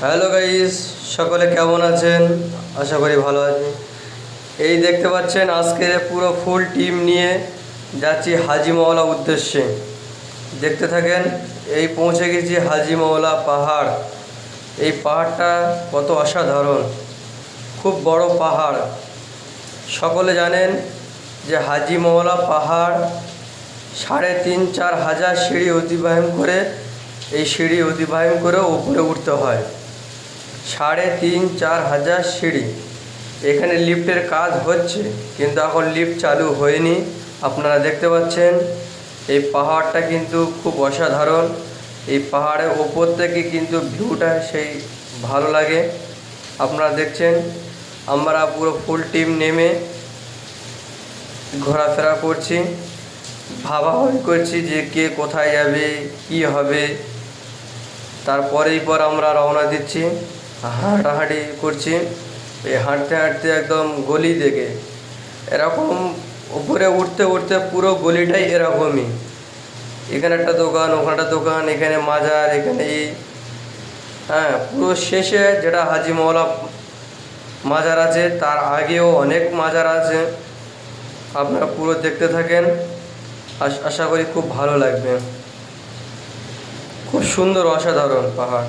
Hello guys সকলে কেমন আছেন? আশা করি ভালো আছেন এই দেখতে পাচ্ছেন আজকে পুরো ফুল টিম নিয়ে যাচ্ছি হাজি মওলা উদ্দেশ্যে। দেখতে থাকেন, এই পৌঁছে গেছি হাজি মওলা পাহাড়। এই পাহাড়টা কত অসাধারণ। খুব বড় পাহাড়। সকলে জানেন যে হাজি মওলা পাহাড় সাড়ে তিন চার হাজার সিঁড়ি অতিবাহন করে, এই সিঁড়ি অতিবাহন করে উপরে উঠতে হয়। সাড়ে তিন চার হাজার সিঁড়ি। এখানে লিফটের কাজ হচ্ছে, কিন্তু এখন লিফট চালু হয়নি। আপনারা দেখতে পাচ্ছেন, এই পাহাড়টা কিন্তু খুব অসাধারণ। এই পাহাড়ের ওপর থেকে কিন্তু ভিউটা সেই ভালো লাগে। আপনারা দেখছেন, আমরা পুরো ফুল টিম নেমে ঘোরাফেরা করছি। ভাবাভাবি করছি যে কে কোথায় যাবে, কি হবে। তারপরেই পর আমরা রওনা দিচ্ছি। হাঁটাহাঁটি করছি। এই হাঁটতে হাঁটতে একদম গলি থেকে। এরকম উপরে উঠতে উঠতে পুরো গলিটাই এরকমই। এখানে একটা দোকান, ওখানে একটা দোকান, এখানে মাজার, এখানে এই হ্যাঁ পুরো শেষে যেটা হাজি মওলা মাজার আছে, তার আগেও অনেক মাজার আছে। আপনারা পুরো দেখতে থাকেন। আশা করি খুব ভালো লাগবে। খুব সুন্দর, অসাধারণ পাহাড়।